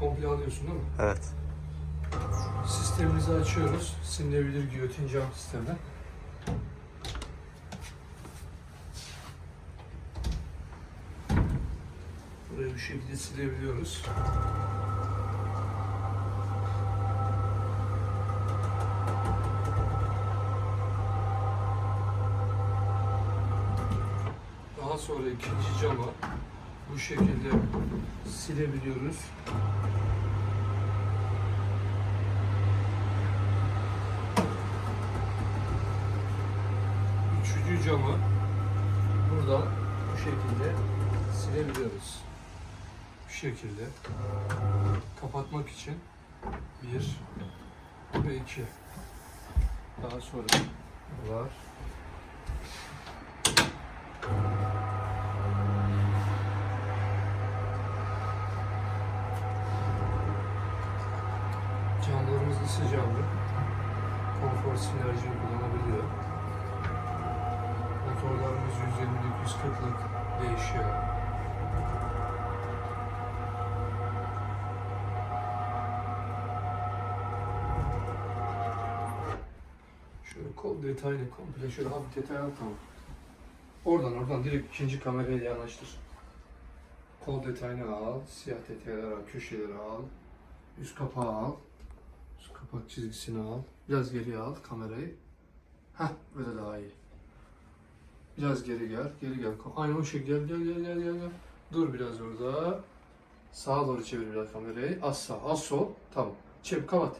komple alıyorsun değil mi? Evet. Sistemimizi açıyoruz. Silinebilir giyotin cam sistemi. Burayı bu şekilde silebiliyoruz. Daha sonra ikinci camı bu şekilde silebiliyoruz. Üçüncü camı buradan bu şekilde silebiliyoruz. Bu şekilde kapatmak için bir ve iki. Daha sonra var. Camlarımız ısı camlı. Konfor sinerji kullanabiliyor. 140'lık değişiyor. Şöyle kol detaylı komple şöyle hafif detay al tamam. Oradan oradan direkt ikinci kameraya yanaştır. Kol detayını al, siyah detayları al, köşeleri al, üst kapağı al, üst kapak çizgisini al, biraz geriye al kamerayı. Heh, böyle daha iyi. Biraz geri gel, geri gel. Aynı o şekilde gel, gel, gel, gel, gel. Dur biraz orada. Sağa doğru çevir biraz kamerayı. Az sağ, az sol. Tamam. Çevir, kapat.